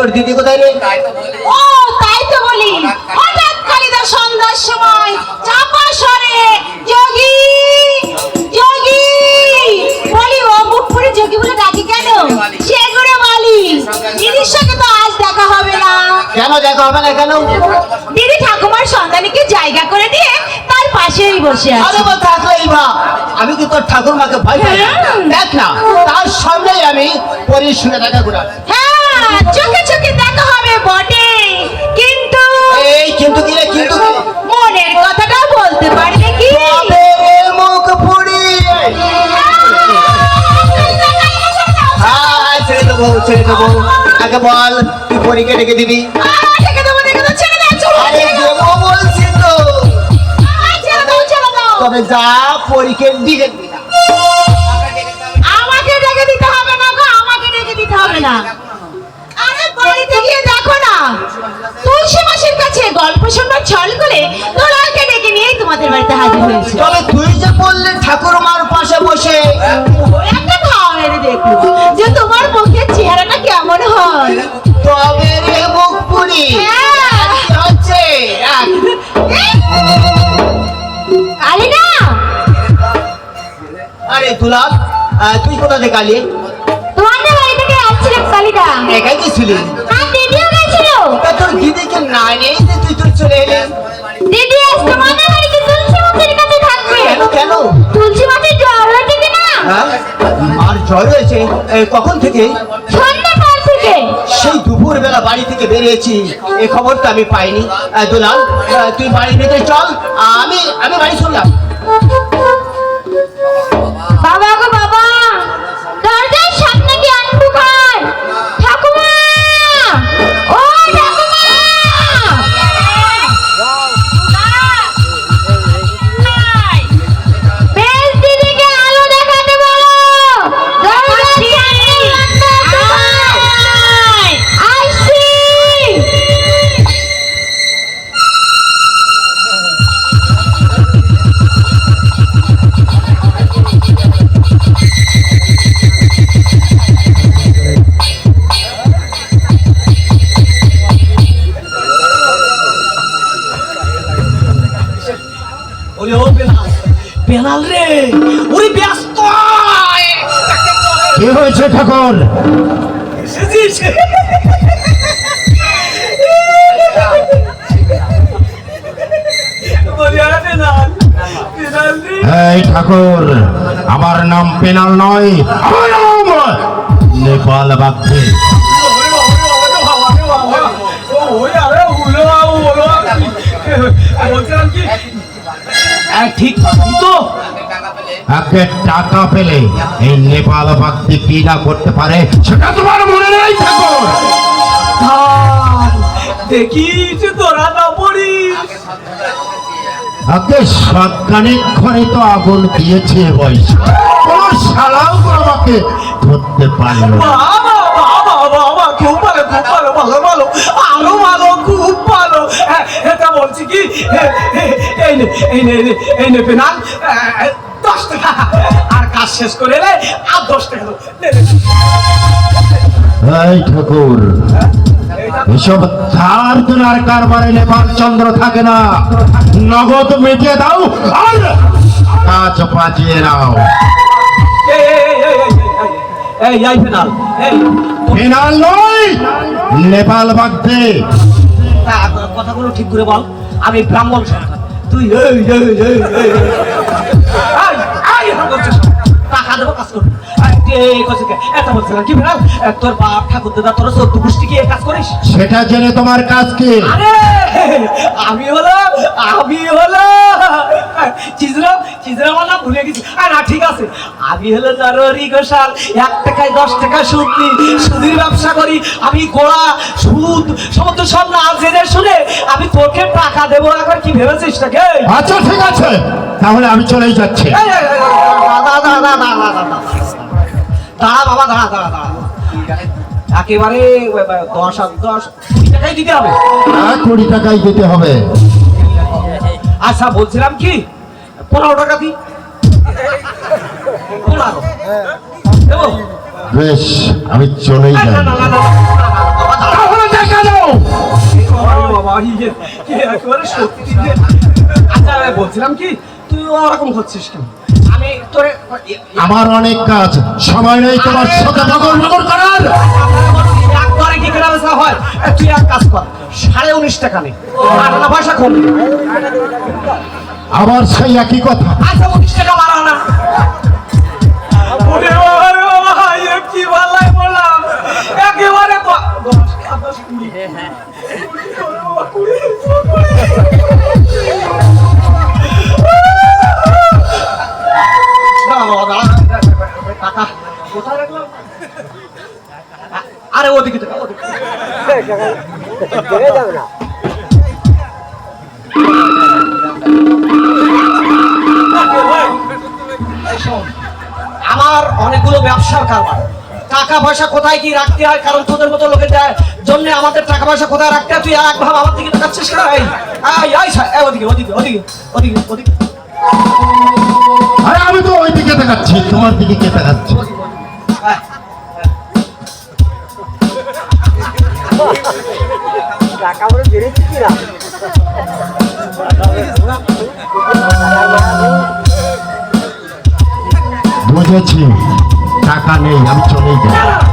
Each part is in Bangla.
তোর দিদি কোথায় রে ও তাই তো বলি। হঠাৎ কালিদা সন্ধ্যার সময় চাপা সরে যোগী যোগী বলি ও মুখ করে যোগী বলে ডাকি কেন? বলি দিদির সঙ্গে তো আজ দেখা হবে না। কেন দেখা হবে না কেন? দিদি ঠাকুমার সন্তানকে জায়গা করে দিয়ে তার পাশেই বসে আছে। আরে থাকলেই বা আমি কি তোর ঠাকুর মাকে ভয় পাই? না? দেখ না তার সামনেই আমি সঙ্গে দেখা করে হ্যাঁ চোখে এই কিন্তু? মনের কথাটা বলতে পারবে কি মুখ পুড়ি হ্যাঁ ছেড়ে দেবো ছেড়ে দেবো। আগে বল তুই পরীকে ডেকে দিবি। তবে যা পরীকে দিকে না। আমাকে ডেকে দিতে হবে না আমাকে ডেকে দিতে হবে না। আরে বাড়িতে গিয়ে দেখো না। গল্প শুনবার ছল করে দোলালকে ডেকে নিয়েই তোমাদের বাড়িতে হাজির হয়েছে। তবে তুই যে বললি ঠাকুর মার পাশে বসে। একটা খাওয়া মেরে দেখো যে তোমার মুখের চেহারাটা কেমন হয়। তবে রে মুখ হচ্ছে আহ, কালিনা! আরে দুলাল তুই কোথা থেকে আলি? তোমাদের বাড়ি থেকে আসছিলাম কালিদা একাই গেছিলি? আর দিদিও গেছিল। তা তোর দিদিকে না নেই চলে এলেন দিদি আজকে মনে হয় কি তুলসী মাছের কাছে থাকবে। কেন? তুলসী মাছের জ্বর হয়েছে কি না? আর জ্বর হয়েছে কখন থেকে? সেই দুপুর বেলা বাড়ি থেকে বেরিয়েছি। এই খবরটা আমি পাইনি। দুলাল তুই বাড়ি নিতে চল। আমি আমি বাড়ি চললাম। বেলাল রে ব্যস্ত কি হয়েছে ঠাকুর? এই ঠাকুর আমার নাম পেনাল নয় নেপাল বাগদে। ঠিক তো। একে টাকা পেলে এই নেপাল কি না করতে পারে সেটা তোমার মনে নেই ঠাকুর। দেখিস তোরা না পড়িস সৎকানিক ঘরে তো আগুন দিয়েছে বয়স কোন শালাও আমাকে ধরতে পারল না। বাবা বাবা বাবা খুব ভালো খুব ভালো ভালো ভালো আরও ভালো হ্যাঁ, এটা বলছি কি হ্যাঁ, হ্যাঁ, এই নে এই নে এই নে, পেনাল দশ টাকা আর কাজ শেষ করে এলে আর দশ টাকা ঠাকুর এসব ধার তোলার কারবারে নেপাল চন্দ্র থাকে না নগদ মেটে দাও আর কাজ বাঁচিয়ে নাও এই ফিনাল নয় নেপাল বাগদে কথাগুলো ঠিক করে বল আমি ব্রাহ্মণ সন্তান তুই। টাকা দেবো কাজ করবি তোর বাপ ঠাকুর দাদা তোর চোদ্দ গোষ্ঠী কি কাজ করিস সেটা জেনে তোমার কাজ কি আরে আমি হলো আমি হলো ভুলে গেছি। আর না ঠিক আছে। আমি হলো নরহরি ঘোষাল এক টাকায় দশ টাকা সুদ সুদের ব্যবসা করি আমি গোড়া সুদ সমস্ত সব না জেনে শুনে আমি তোকে টাকা দেবো একবার কি ভেবেছিস নাকি? আচ্ছা ঠিক আছে। তাহলে আমি চলেই যাচ্ছি। দাঁড়া, বাবা দাঁড়া দাঁড়া দাঁড়া একেবারে দশ আর দশ কুড়ি টাকাই দিতে হবে। কুড়ি টাকাই দিতে হবে। আচ্ছা বলছিলাম কি? পনেরো টাকা দি বেশ আমি চলেই যাই। ইয়ে, ইয়ে। আচ্ছা বলছিলাম কি তুই ওরকম করছিস কেন আমি তোরে আমার অনেক কাজ সময় নেই তোমার সাথে বগর বগর করার একবারে কি বেচা হয় তুই এক কাজ কর সাড়ে উনিশ টাকা নে আর না পয়সা কম নে। আবার সেই একই কথা। আচ্ছা উনিশ টাকা বাড়া না। কি বালাই বললাম? একেবারে দ- দশ, দশ, কুড়ি। আমার অনেকগুলো ব্যবসার কারবার। টাকা পয়সা কোথায় কি রাখতে হয়? কারণ তোদের মতো লোকের যায় জন্য আমাদের টাকা পয়সা কোথায় রাখতে হয়? তুই এক ভাব আমার দিকে তাকাচ্ছিস কেন? এই ওদিকে ওদিকে ওদিকে ওদিকে ওদিকে। আরে আমি তো ওই দিকে তাকাচ্ছি তোমার দিকে কে তাকাচ্ছে? হ্যাঁ। বুঝেছি টাকা নেই আমি চলেই যাই।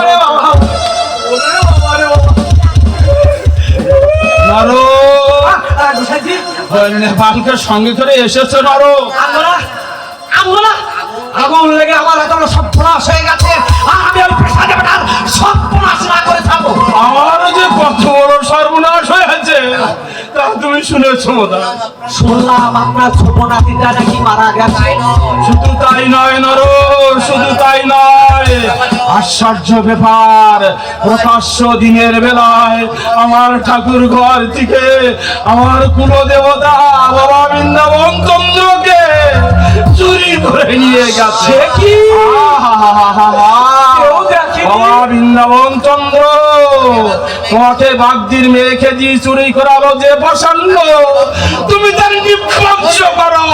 রে বাবা নারো আহ, গুছাইছি নেপালকে সঙ্গে করে এসেছে নারো আমরা আমরা আগুন লেগে আমার এত সর্বনাশ হয়ে গেছে। আর আমি ওই বেটার সর্বনাশ না করে থাকব আমার যে কত বড় সর্বনাশ হয়েছে তা তুমি শুনেছো বোধ শুনলাম আপনার ছোট নাতিটা নাকি মারা গেছে। শুধু তাই নয় নর শুধু তাই নয়। আশ্চর্য ব্যাপার প্রকাশ্য দিনের বেলায় আমার ঠাকুর ঘর থেকে আমার কুল দেবতা বাবা বৃন্দাবন চন্দ্রকে গেছে কি? কেউ দেখেনি। বাবা বৃন্দাবন চন্দ্র তোমাকে বাগদির মেয়েকে দিয়ে চুরি করালো যে প্রসন্ন। তুমি তার নিঃধ্বংস করো।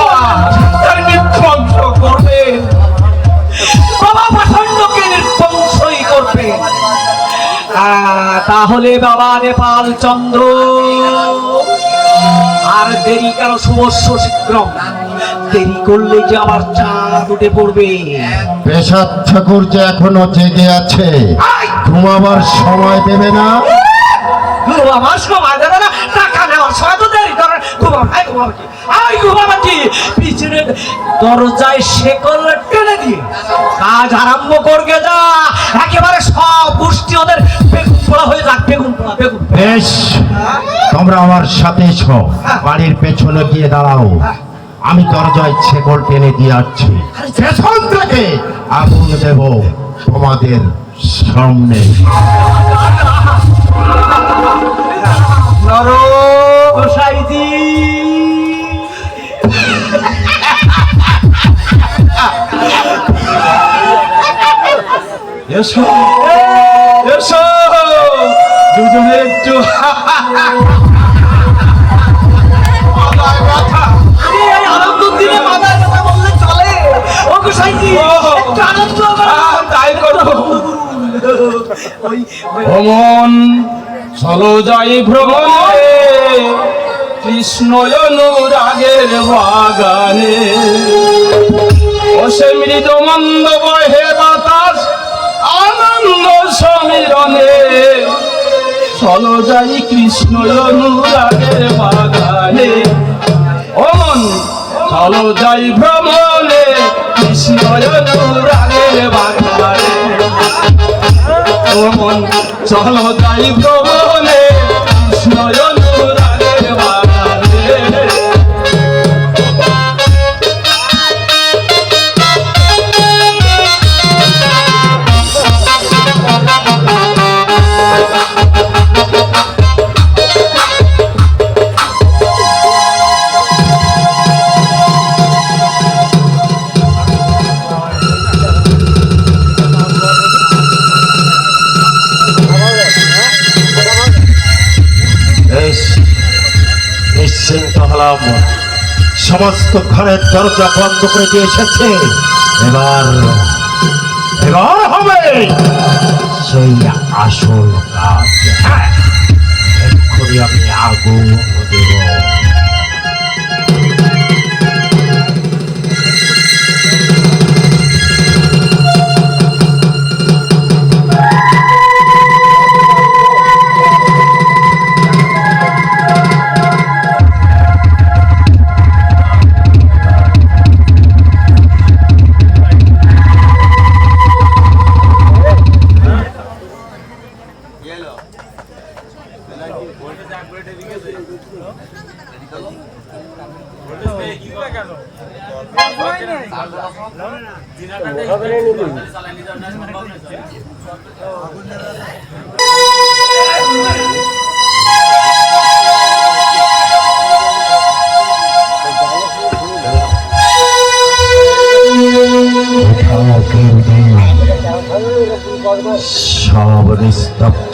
তার নিঃধ্বংস করবে। বাবা করবে। তাহলে বাবা নেপাল চন্দ্র। আর দেরি কেন শুভস্য শীঘ্র দেরি করলে যে আমার চাঁদ উঠে পড়বে। পেশাদ ঠাকুর যে এখনও জেগে আছে ঘুমাবার সময় দেবে না? আমার সময় দেবে না টাকা নেওয়ার সময় তো দেরি করে ঘুমাবো আই ঘুমাবো কি? আই ঘুমাবো কি? পিছনে দরজায় শেকল টেনে দিয়ে কাজ আরম্ভ করবে যা। একেবারে সব গোষ্ঠী ওদের বেগুন পোড়া হয়ে যাক বেগুন পোড়া বেগুন বেশ। তোমরা আমার সাথে এসো। বাড়ির পেছনে গিয়ে দাঁড়াও। আমি দরজায় ছেকল টেনে দিয়ে আসছি। আগুন দেব তোমাদের সামনে। এসো এসো। দুজনে ভ্রমণ চলো যাই ভ্রমণে কৃষ্ণ অনুরাগের বাগানে। ও সে মৃদ মন্দ বহে বাতাস চলো যাই কৃষ্ণ অনুরাগের বাগানে। অমন চলো যাই ভ্রমণে কৃষ্ণ অনুরাগের বাগানে। অমন চলো যাই ভ্রমণে কৃষ্ণ সমস্ত ঘরের দরজা বন্ধ করে দিয়ে এসেছে। এবার এবার হবে সেই আসল কাজ। হ্যাঁ, এক্ষুনি আমি আগুন সব নিস্তব্ধ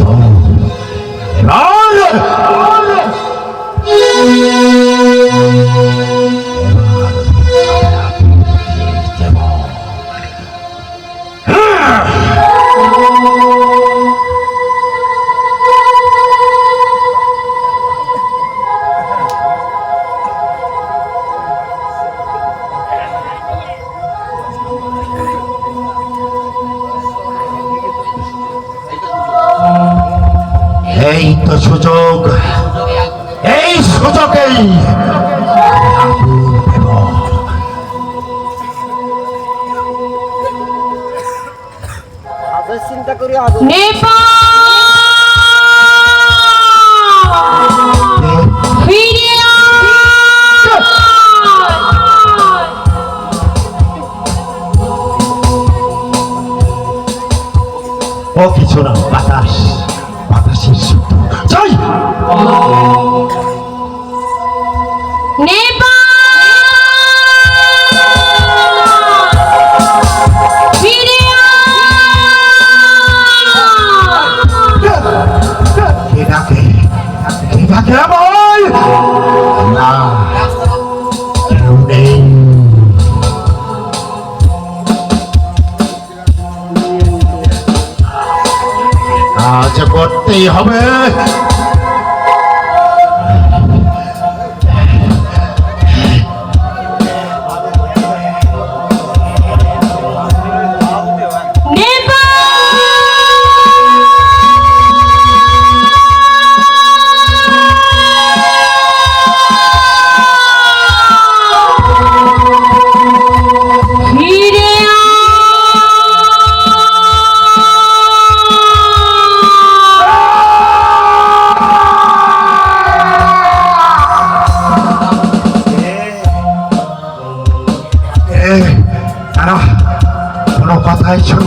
নেপাল! ফিরে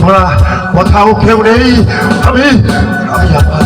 না কোথাও কেউ নেই। আমি আমি আমার